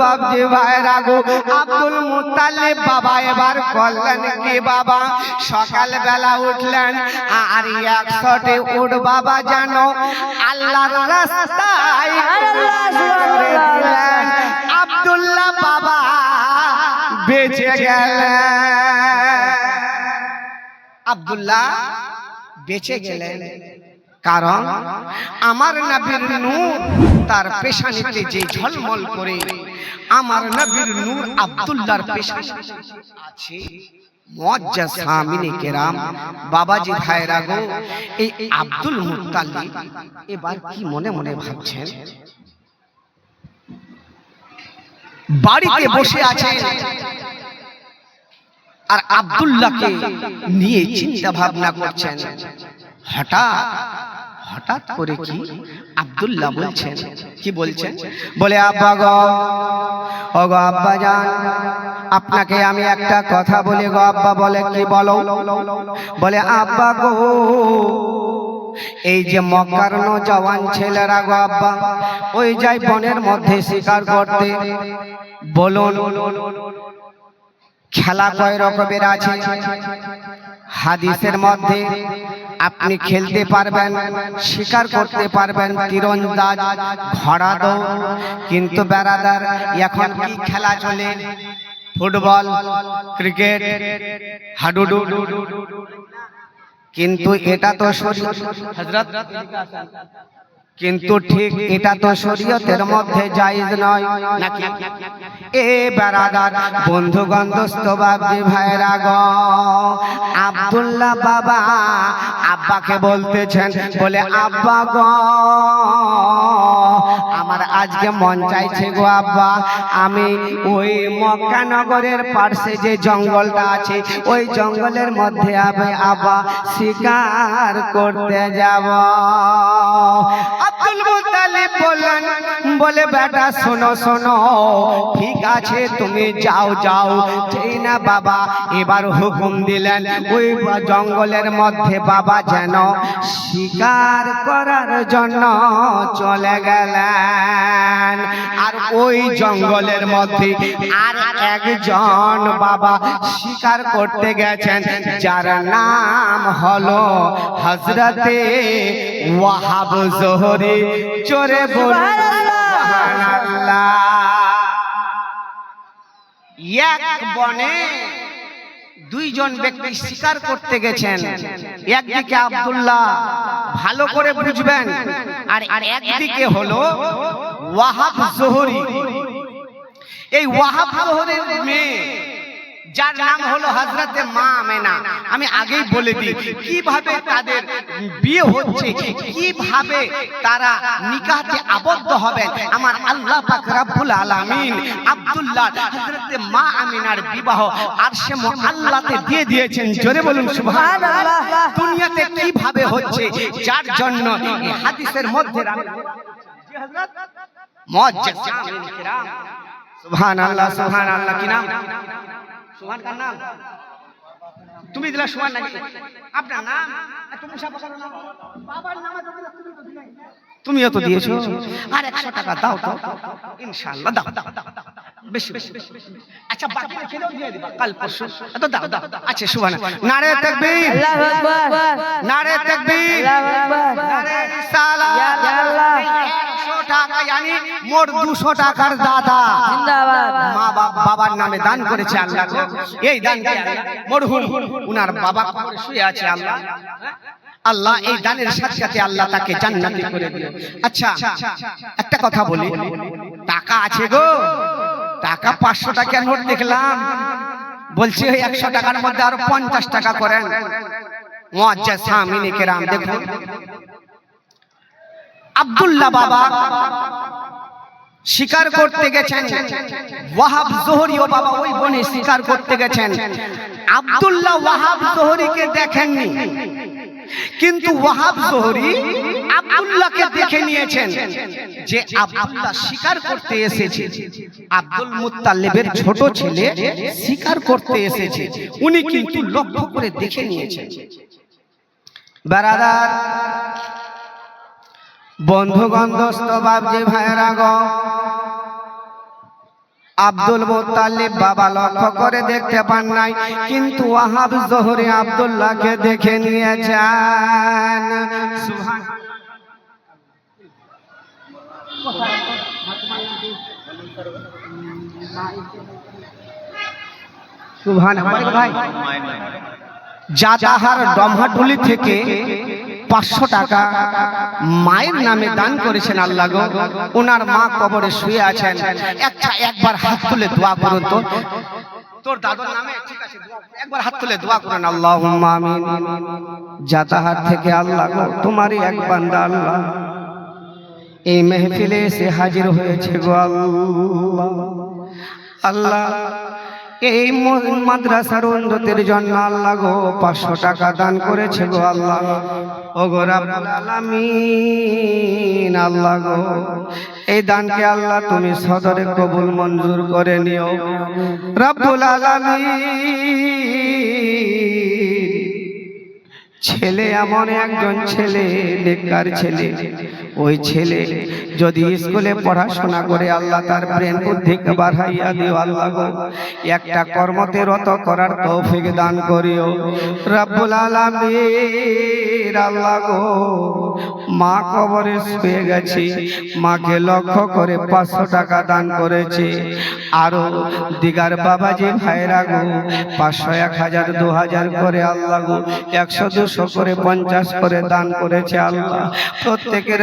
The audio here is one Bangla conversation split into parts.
বাবজি ভাইরা গো আব্দুল মুতালিব বাবা এবার করলেন কি বাবা? সকাল বেলা উঠলেন, আর একশোটে উঠ বাবা জানো আল্লাহর রাস্তায়। আব্দুল্লাহ বাবা বেঁচে গেলেন। আব্দুল্লাহ বেঁচে গেলেন। কারণ আমার নবীর নূর তার পেশানিতে যে ঝলমল করে, আমার নবীর নূর আব্দুল্লাহর পেশানিতে আছে। মুআজ্জাজ সামিনে কেরাম, বাবাজি ভাইরা গো, এই আব্দুল মুত্তালিব এবার কি মনে মনে ভাবছেন? বাড়িতে বসে আছে আর আব্দুল্লাহকে নিয়ে চিন্তা ভাবনা করছেন। হঠাৎ হঠাৎ করে কি আব্দুল্লাহ বলছেন? কি বলছেন? বলে আব্বা গো ও গো আব্বা জান আপনাকে আমি একটা কথা বলি গো আব্বা বলে কি বলো? বলে আব্বা গো এই যে মক্কার জওয়ান ছেলেরা গো আব্বা ওই যাই বনের মধ্যে শিকার করতে বলুন খেলা কয় রকমের আছে? হাদিসের মধ্যে আপনি খেলতে পারবেন শিকার করতে পারবেন তীরন্দাজ ঘোড়া দৌড় কিন্তু বেড়াদার এখন কি খেলা চলে? ফুটবল ক্রিকেট হাডুডু। কিন্তু এটা তো শরীর হযরত কিন্তু ঠিক এটা তো শরীয়তের মধ্যে জায়েজ নয় নাকি? এ বেড়াদার বন্ধু গন্ধস্থ বাবজি ভাইরা গ আব্দুল্লাহ বাবা আব্বাকে বলতেছেন বলে আব্বা গ আমার আজকে মন চাইছে গো আব্বা আমি ওই মক্কা নগরের পার্শ্বে যে জঙ্গলটা আছে ওই জঙ্গলের মধ্যে আবে আব্বা শিকার করতে যাব। আব্দুল মুতালিব বললেন, বলে, বেটা, শোনো শোনো, ঠিক আছে, তুমি যাও যাও। যেই না বাবা এবার হুকুম দিলেন, ওই জঙ্গলের মধ্যে বাবা যেন শিকার করার জন্য চলে গেলেন। আর ওই জঙ্গলের মধ্যে আর একজন বাবা শিকার করতে গেছেন, যার নাম হলো হজরতে ওয়াহাব জোহরি। চোরে এক বনে দুইজন ব্যক্তি শিকার করতে গেছেন। একদিকে আব্দুল্লাহ, ভালো করে বুঝবেন, আর একদিকে হলো ওয়াহাব জোহরি। এই ওয়াহাব জোহরের মেয়ে, যার নাম হলো হজরতে মা আমেনা। আমি আগেই বলে দিই, কীভাবে তাদের বিয়ে হচ্ছে, কীভাবে তারা নিকাহতে আবদ্ধ হবেন, আমার আল্লাহ পাক রব্বুল আলামিন আব্দুল্লাহ হযরতে মা আমিনার বিবাহ আরশে আল্লাহতে দিয়ে দিয়েছেন। জোরে বলুন, সুবহানাল্লাহ। দুনিয়াতে কীভাবে হচ্ছে, যার জন্য এই হাদিসের মধ্যে মুআজ্জাজ কি নাম? সুবহান কার নাম? তুমি দিলা সুহান নাকি? আপনার নাম। তুমিও তো দিয়েছ। আর একশো টাকা দাও তো। ইনশাল্লাহ দাও দাও দাও, দাও। বেশি বেশি। আচ্ছা বাকি দিয়ে দিবা। কাল পরশু। তো দাও দাও। আচ্ছা নারে তাকবীর। আল্লাহু আকবার। নারে তাকবীর। আল্লাহু আকবার। নারে রিসালাত। ইয়া আল্লাহ। 100 টাকা yani মোট 200 টাকার দাদা। জিন্দাবাদ। মা বাবা বাবার নামে দান করেছে আল্লাহ। এই দান কি আল্লাহ? মরহুম। উনার বাবা কবরে শুয়ে আছে আল্লাহ। আল্লাহ এই দানের সাথে সাথে আল্লাহ তাকে জান্নাতি করে দিল। আচ্ছা একটা কথা বলি। টাকা আছে গো। টাকা পাঁচশো টাকার নোট দেখলাম। বলছি, ওই একশো টাকার মধ্যে আরও পঞ্চাশ টাকা করেন। মুআজ্জাজ সামিনে কেরাম দেখুন। আব্দুল্লাহ বাবা শিকার করতে গেছেন। ওয়াহাব জোহরি ও বাবা ওই বনে শিকার করতে গেছেন। আব্দুল্লাহ ওয়াহাব জোহরিকে দেখেননি। কিন্তু ওয়াহাব জোহরি আব্দুল্লাহকে দেখে নিয়েছেন যে আব্দুল্লাহ শিকার করতে এসেছে। আব্দুল মুত্তালিবের ছোট ছেলে শিকার করতে এসেছে। উনি কিন্তু লক্ষ্য করে দেখে নিয়েছেন। বেড়াদার বন্ধু গন্ধস্থ বাবজি ভাইরা গ আব্দুল মোত্তালিব বাবা লক্ষ্য করে দেখতে পান নাই কিন্তু ওয়াহাব জোহরে আব্দুল্লাহকে দেখে নিয়েছেন। সুবহান ভাই জাতাহার ডমহাটুলি থেকে পাঁচশো টাকা মায়ের নামে দান করেছেন আল্লাহ গো। ওনার মা কবরে শুয়ে আছেন। একটা একবার হাত তুলে দোয়া করুন তো। তোর দাদুর নামে ঠিক আছে একবার হাত তুলে দোয়া করুন আল্লাহ আমিন। জাতাহার থেকে আল্লাহ গো তোমারই এক বান্দা আল্লাহ। এই মেহফিলে এসে হাজির হয়েছে গো আল্লাহ। এই মাদ্রাসার উন্নতির জন্য আল্লাহ গো পাঁচশো টাকা দান করেছে গো আল্লাহ। ও গো আল্লাহ গো, এই দানকে আল্লাহ তুমি সদরে কবুল মঞ্জুর করে নিও। রাব্বুল আলামিন, ছেলে এমন একজন ছেলে বেকার ছেলে। ওই ছেলে যদি স্কুলে পড়াশোনা করে আল্লাহ তার ব্রেন বুদ্ধিকে বাড়াইয়া দিও আল্লাহ গো, একটা কর্মতে রত করার তৌফিক দান করিও। রব্বুল আলামিন, আল্লাহ গো, মা কবরে শুয়ে গেছি, মাকে লক্ষ্য করে পাঁচশো টাকা দান করেছে। আরও দিগার বাবাজি ভাইরা গো, পাঁচশো, এক হাজার, দু হাজার করে আল্লাহ গো, একশো, দুশো করে পঞ্চাশ করে দান করেছে আল্লাহ। প্রত্যেকের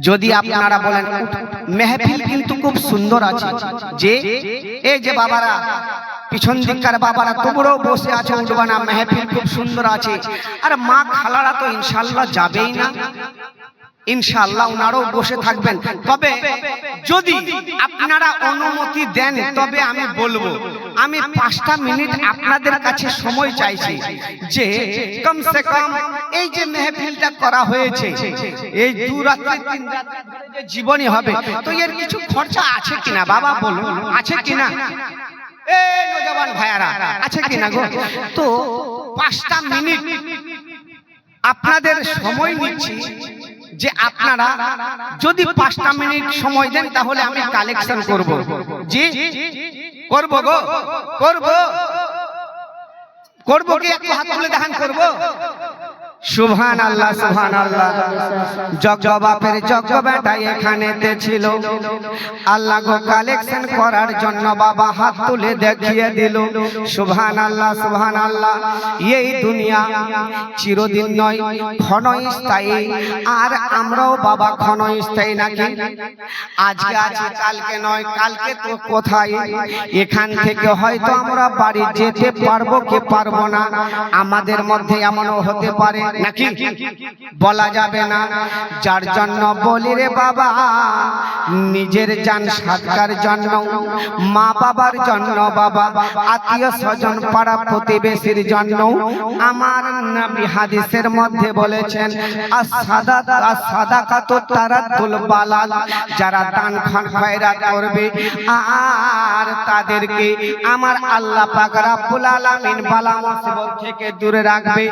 যদি আপনারা বলেন মেহফিল কিন্তু খুব সুন্দর আছে। যে, এই যে বাবারা, পিছন দিককার বাবারা, তোমরাও বসে আছে, উঠবা না, মেহফিল খুব সুন্দর আছে। আর মা খালারা তো ইনশাল্লাহ যাবেই না। ইনশাআল্লাহ ওনারাও বসে থাকবেন। তবে যদি আপনারা অনুমতি দেন, তবে আমি বলব, আমি পাঁচটা মিনিট আপনাদের কাছে সময় চাইছি যে কমসে কম এই যে মেহফিলটা করা হয়েছে, এই দু রাত্রি, তিন রাত্রি জীবনী হবে, তো এর কিছু খরচা আছে কিনা? বাবা, বলুন, আছে কিনা? এই নজওয়ান ভাইয়ারা, আছে কিনা গো? তো পাঁচটা মিনিট আপনাদের সময় নিচ্ছি। যে আপনারা যদি পাঁচটা মিনিট সময় দেন, তাহলে আমি কালেকশন করব। জি করব গো, করব। করব কি একটু হাত তুলে দেখান, করব? সুবহান আল্লাহ সুবহান আল্লাহ যজ্ঞ বাপের যজ্ঞ বেটা এখানেতে ছিল। আল্লাহ গো কালেকশন করার জন্য বাবা হাত তুলে দেখিয়ে দিল। সুবহান আল্লাহ সুবহান আল্লাহ এই দুনিয়া চিরদিন নয়, ক্ষণস্থায়ী। আর আমরাও বাবা ক্ষণস্থায়ী নাকি? আজকে আছে, কালকে নয়, কালকে তো কোথায়? এখান থেকে হয়তো আমরা বাড়ি যেতে পারব কি পারব না। আমাদের মধ্যে এমনও হতে পারে নাকি? বলা যাবে না। যার জন্য বলি রে বাবা নিজের জান সাতকার জন্য মা বাবার জন্য বাবা আত্মীয় স্বজন পাড়া প্রতিবেশীর জন্য। আমার নবী হাদিসের মধ্যে বলেছেন আর সাদা আর সাদা কাতো তারা বালাল। যারা দান খান খয়রাত করবে আর তাদেরকে আমার আল্লাহ পাক রাব্বুল আলামিন বালা মুসিবত থেকে দূরে রাখবে।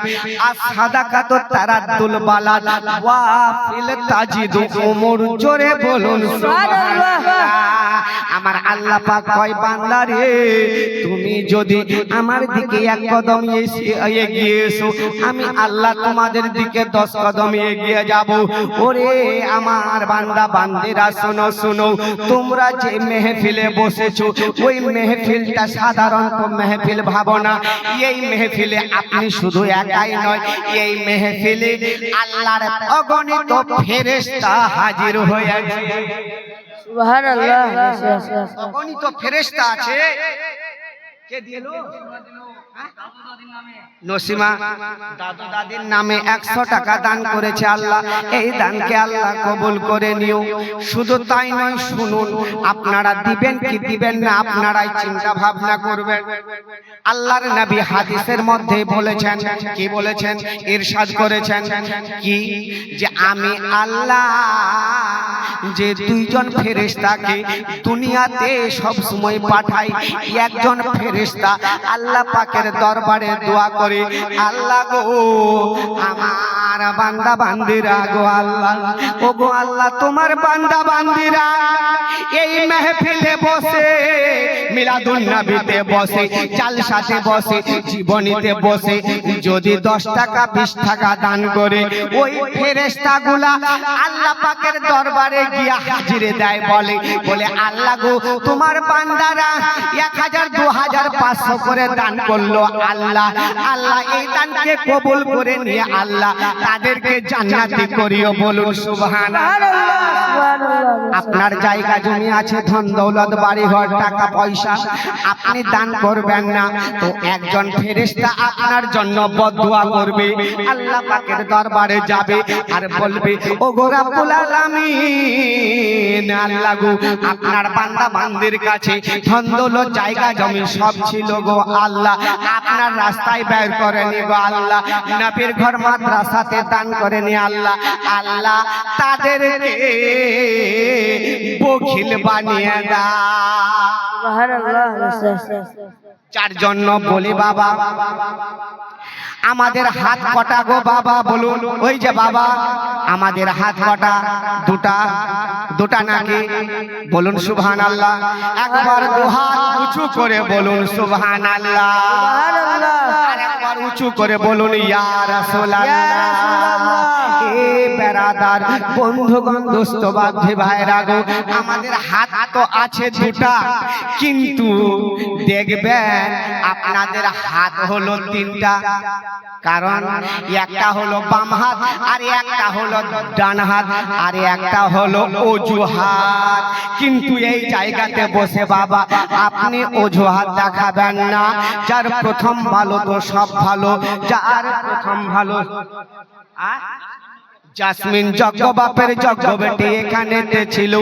আর সাদা কাতো তারা বালাল ওয়া ফিল তাজিদু উমর জোরে বলুন আমার আল্লাহ পাক কয়, বান্দা রে, তুমি যদি আমার দিকে এক কদম এসে- এসো আমি আল্লাহ তোমাদের দিকে দশ কদম এগিয়ে যাব। ওরে আমার বান্দা, বান্দিরা, শোনো শোনো, তোমরা যে মেহফিলে বসেছো, ওই মেহফিলটা সাধারণত মেহফিল ভাবনা। এই মেহফিলে আপনি শুধু একাই নয়, এই মেহফিলে আল্লাহর অগণিত ফেরেশতা হাজির হয়েছে সুবহানাল্লাহ। অগণিত ফেরেশতা আছে। কে দিলো? নসিমা দাদু দাদির নামে একশো টাকা দান করেছে আল্লাহ। এই দানকে আল্লাহ কবুল করে নিও। শুধু তাই নয়, শুনুন, আপনারা দিবেন কি দিবেন না, আপনারাই চিন্তা ভাবনা করবেন। আল্লাহর হাদিসের মধ্যে বলেছেন, কি বলেছেন? ইরশাদ করেছেন, কি? যে আমি আল্লাহ, যে দুইজন ফেরেশতাকে দুনিয়াতে সব সময় পাঠাই, একজন ফেরেশতা আল্লাহ পাকের দরবারে দোয়া করে, আল্লাহ গো, আমার বান্দা বান্দিরা গো আল্লাহ, ও গো আল্লাহ, তোমার বান্দা বান্দিরা, এই মেহফিলে বসে নবীতে বসে, জালসাতে বসে, জীবনীতে বসে, যদি দশ টাকা, বিশ টাকা দান করে, ওই ফেরেস্তা গুলা আল্লাহ পাকের দরবারে গিয়া হাজিরে দেয় বলে বলে, আল্লাহ গো, তোমার বান্দারা এক হাজার, দু হাজার পাঁচশো করে দান করল। আল্লাহ। আল্লাহ এই দানকে কবুল করে নিয়ে আল্লাহ তাদেরকে জান্নাতি করিও বলুন, সুবহানাল্লাহ। আপনার জায়গা জমি আছে, ধন দৌলত বাড়ি ঘর টাকা পয়সা, আপনি দান করবেন না, তো একজন ফেরেশতা আপনার জন্য বদুয়া করবে। আল্লাহ পাকের দরবারে যাবে আর বলবে ও গো রাব্বুল আলামিন, আল্লাহ গো, আপনার বান্দা বান্দির কাছে ধন দৌলত জায়গা জমি সব ছিল গো, আল্লাহ আপনার রাস্তায় ব্যয় করে নিব আল্লাহ। নাপির ঘর মাদ্রাসাতে দান করে নি আল্লাহ। আল্লাহ তাদের বখিল বানিয়ে দা চারজন যার জন্য বলি বাবা আমাদের হাত কটা গো বাবা? বলুন। ওই যে বাবা, আমাদের হাত কটা? দুটা। দুটা নাকি? বলুন সুবহান আল্লাহ একবার দু হাত উঁচু করে বলুন সুবহান আল্লাহ উঁচু করে বলুন ইয়া ইয়া বেরাদার বন্ধুগণ দোস্ত বাধ্যে ভাইরা গো আমাদের হাত তো আছে দুটা কিন্তু দেখবেন আপনাদের হাত হলো তিনটা। কারণ একটা হলো বাম হাত আর একটা হলো ডান হাত আর একটা হলো অজুহাত। কিন্তু এই জায়গাতে বসে বাবা, আপনি অজুহাত দেখাবেন না। যার প্রথম ভালো তো সব ভালো, যার প্রথম ভালো জাসমিন যজ্ঞ বাপের যজ্ঞ বেটি এখানে ছিল।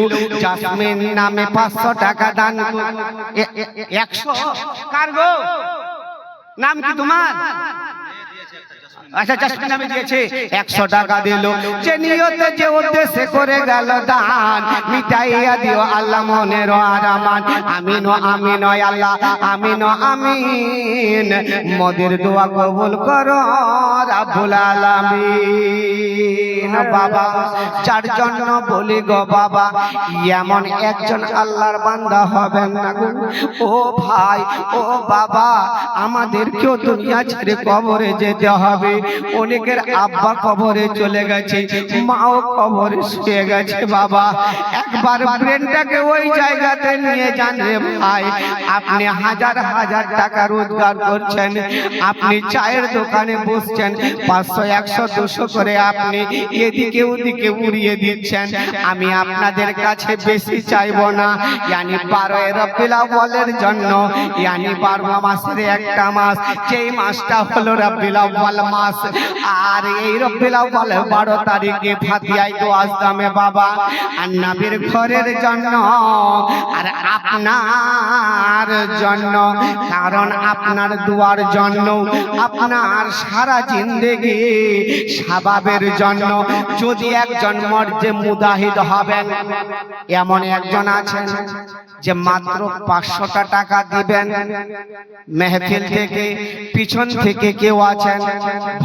জাসমিন নামে পাঁচশো টাকা দান একশো? কার নাম কি তোমার? আচ্ছা জাসমিন নামে দিয়েছে। একশো টাকা দিল। যে নিয়তে যে উদ্দেশ্যে করে গেল দান মিটাইয়া দিও আল্লাহ মনের আর আমান আমিন ও আমিন ও আল্লাহ আমিন ও আমিন। মদের দোয়া কবুল করো রাব্বুল আলামিন। বাবা যার জন্য বলি গো বাবা এমন একজন আল্লাহর বান্দা হবেন না গো। ও ভাই ও বাবা আমাদেরকেও দুনিয়া ছেড়ে কবরে যেতে হবে। অনেকের আব্বা কবরে চলে গেছে, মাও কবরে শুয়ে গেছে, বাবা। একবার ব্রেনটাকে ওই জায়গাতে নিয়ে যান রে ভাই। আপনি হাজার হাজার টাকা রোজগার করছেন, আপনি চায়ের দোকানে বসছেন, পাঁচশো, একশো, দুশো করে আপনি এদিকে ওদিকে উড়িয়ে দিচ্ছেন। আমি আপনাদের কাছে বেশি চাইব না। ইয়ানি বারো রবিল বলের জন্য। ইয়ানি বারো মাসের একটা মাস। যেই মাসটা হলো রবিল আউ্বাল মাস। আর এই আউ্বাল বারো তারিখে ফাতিয়াই তো বাবা। আর নবীর ঘরের জন্য, আর আপনার জন্য, কারণ আপনার দুয়ার জন্য, আপনার সারা জিন্দেগি স্বভাবের জন্য। যদি একজন মর্যে মুদাহিদ হবেন, এমন একজন আছেন যে মাত্র পাঁচশোটা টাকা দিবেন। মেহফিল থেকে, পিছন থেকে কেউ আছেন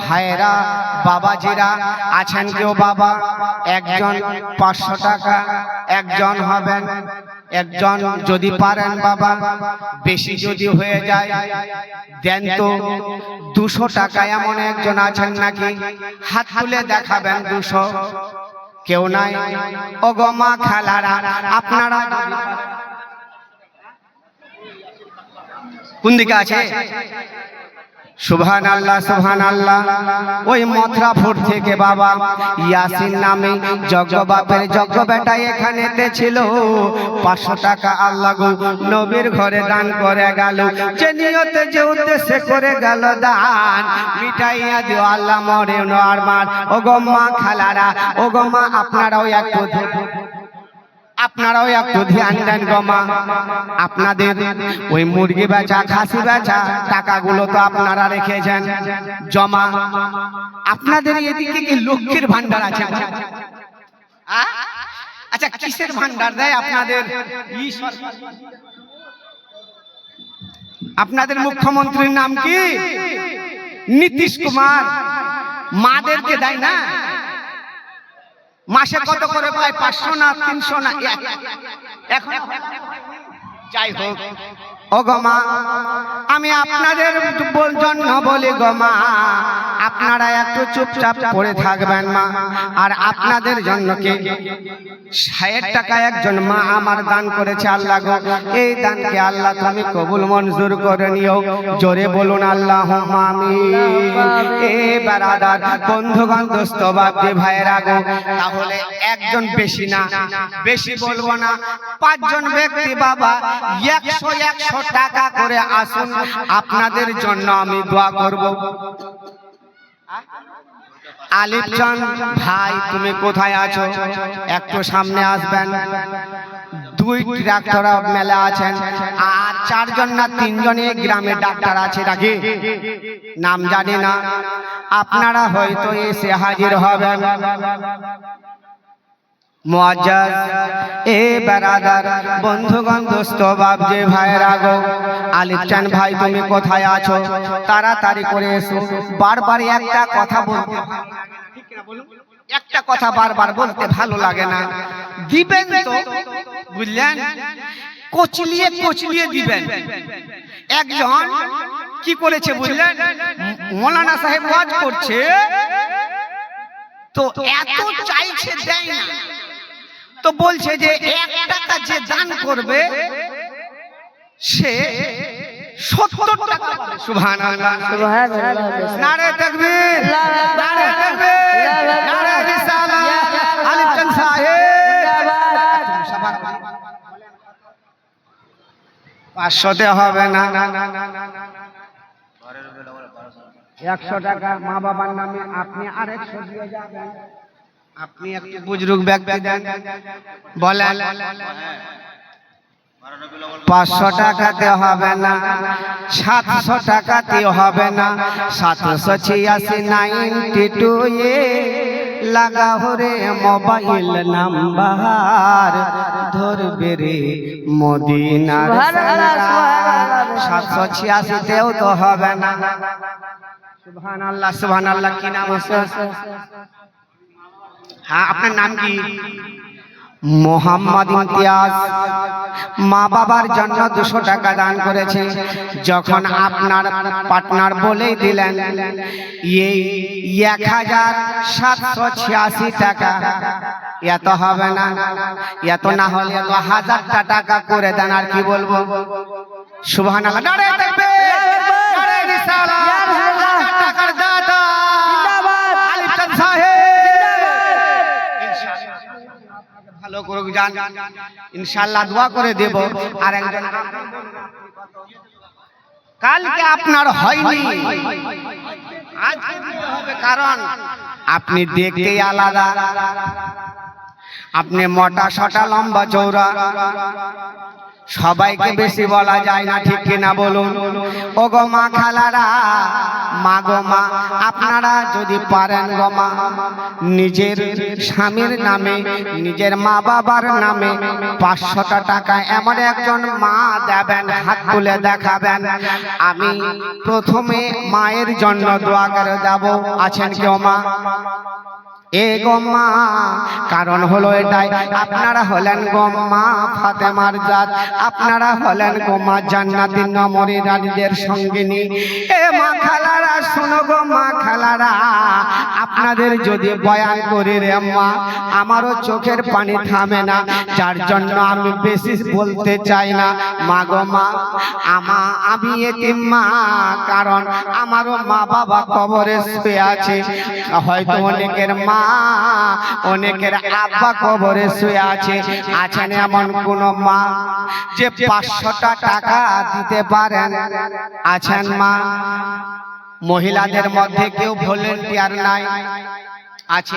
ভাইয়েরা, বাবাজিরা, আছেন কেউ বাবা? একজন পাঁচশো টাকা, একজন হবেন, একজন যদি পারেন বাবা, বেশি যদি হয়ে যায়, দেন তো দুশো টাকা এমন একজন আছেন নাকি? হাত তুলে দেখাবেন দুশো। কেউ নাই? ও গো মা খালারা, আপনারা কোন দিকে আছে? সুবহান আল্লাহ সুবহান আল্লাহ ওই মথুরাপুর থেকে বাবা ইয়াসিন নামে যজ্ঞ বাপের যজ্ঞ বেটা এখানেতে ছিল। পাঁচশো টাকা আল্লাহ গো নবীর ঘরে দান করে গেল। যে নিয়তে, যে উদ্দেশ্যে করে গেল দান। মিটাইয়া দিও আল্লাহ মরে আর মার। ও খালারা ও আপনারাও একটু আপনারাও একটু ধ্যান দেন গো মা। আপনাদের ওই মুরগি বেচা, খাসি বেচা টাকাগুলো তো আপনারা রেখেছেন। জমা, আপনাদের এদিকে কি লক্ষ্মীর ভান্ডার আছে? আচ্ছা কিসের ভান্ডার দেয় আপনাদের? আপনাদের মুখ্যমন্ত্রীর নাম কি? নীতিশ কুমার। মাদেরকে দেয় না? মাসে কত করে পায়? পাঁচশো না তিনশো না? এখন যাই হোক। ও গমা আমি আপনাদের জন্য বলি গমা আপনারা একটু চুপচাপ পড়ে থাকবেন মা। আর আপনাদের জন্য কে? ষাট টাকা একজন মা আমার দান করেছে, আল্লাহ এই দানকে আল্লাহ তুমি কবুল মঞ্জুর করে নিও। জোরে বলুন আল্লাহ আমি এ বারাদার, বন্ধুগণ, দোস্ত, বাপজি, ভাইয়েরা গো, তাহলে একজন বেশি না, বেশি বলব না। পাঁচজন ব্যক্তি বাবা, একশো একশো টাকা করে আসুন। আপনাদের জন্য আমি দোয়া করব। আলিফ ভাই, তুমি কোথায় আছো? একটু সামনে আসবেন। দুই ডাক্তার মেলা আছেন। আর চারজন না তিনজনে গ্রামের গ্রামে ডাক্তার আছে নাকি? নাম জানি না। আপনারা হয়তো এসে হাজির হবেন। মুআজ্জাজ এ আলিফচান ভাই কোথায় আছো? তাড়াতাড়ি করে বারবার একটা কথা? একটা কথা বলতে ভালো লাগে না। দিবেন বুঝলেন? কচলিয়ে কচলিয়ে দিবেন। একজন কি করেছে বুঝলেন? মৌলানা সাহেব করছে, তো এত চাইছে দেয় না। তো বলছে যে এক টাকা যে দান করবে সে সত্তর টাকা সুভান নারে তকবীর নারে তকবীর নারে রিসালাত আলিফ চান সাহেব পাঁচশোতে হবে না একশো টাকা মা বাবার নামে আপনি আর একশো দিয়ে যাবেন আপনি একটু বুজরুগ ব্যক্তি দেন। বলেন পাঁচশো টাকাতে হবে না সাতশো টাকাতে হবে না সাতশো ছিয়াশি নাইনটি টু এ লাগাও রে মোবাইল নাম্বার ধরবে রে মদিনার। সাতশো ছিয়াশিতেও তো হবে না। সুবহান আল্লাহ সুবহান আল্লাহ কি নাম আছে? হ্যাঁ আপনার নাম কি? মোহাম্মদ ইমতিয়াজ। মা বাবার জন্য দুশো টাকা দান করেছে। যখন আপনার পার্টনার বলেই দিলেন, এই এক হাজার সাতশো ছিয়াশি টাকা, এত হবে না। এত না হলে তো হাজারটা টাকা করে দেন, আর কি বলব? সুবহান আল্লাহ ভালো করুক, যান। ইনশাল্লাহ দোয়া করে দেব। আর একজন কালকে আপনার হয়নি। আজকে হবে, কারণ আপনি দেখতেই আলাদা। আপনি মোটা, সটা, লম্বা চৌড়া সবাইকে বেশি বলা যায় না ঠিক কিনা বলুন? ও গো মা খালারা মা গো মা আপনারা যদি পারেন গো মা নিজের স্বামীর নামে নিজের মা বাবার নামে পাঁচশোটা টাকা এমন একজন মা দেবেন হাত তুলে দেখাবেন। আমি প্রথমে মায়ের জন্য দোয়া করে দেব। আছেন কেউ মা? এ গম্মা, কারণ হলো এটাই, আপনারা হলেন গম্মা ফাতেমার জাত, আপনারা হলেন গম্মা জান্নাতিন নমরি রানীদের সঙ্গিনী। এ মা খালারা, শোনো গো মা খালারা, আপনাদের যদি বয়ান করি রে মা, আমারও চোখের পানি থামে না, যার জন্য আমি বেশি বলতে চাই না। মা গো মা, আমা, আমি এতিম মা কারণ আমারও মা বাবা কবরে শুয়ে আছে। হয়তো অনেকের মা অনেকের আব্বা কবরে শুয়ে আছে, আছেন এমন কোন মা যে পাঁচশোটা টাকা দিতে পারেন? আছেন মা? মহিলাদের মধ্যে কেউ ভলেন্টিয়ার নাই। আছে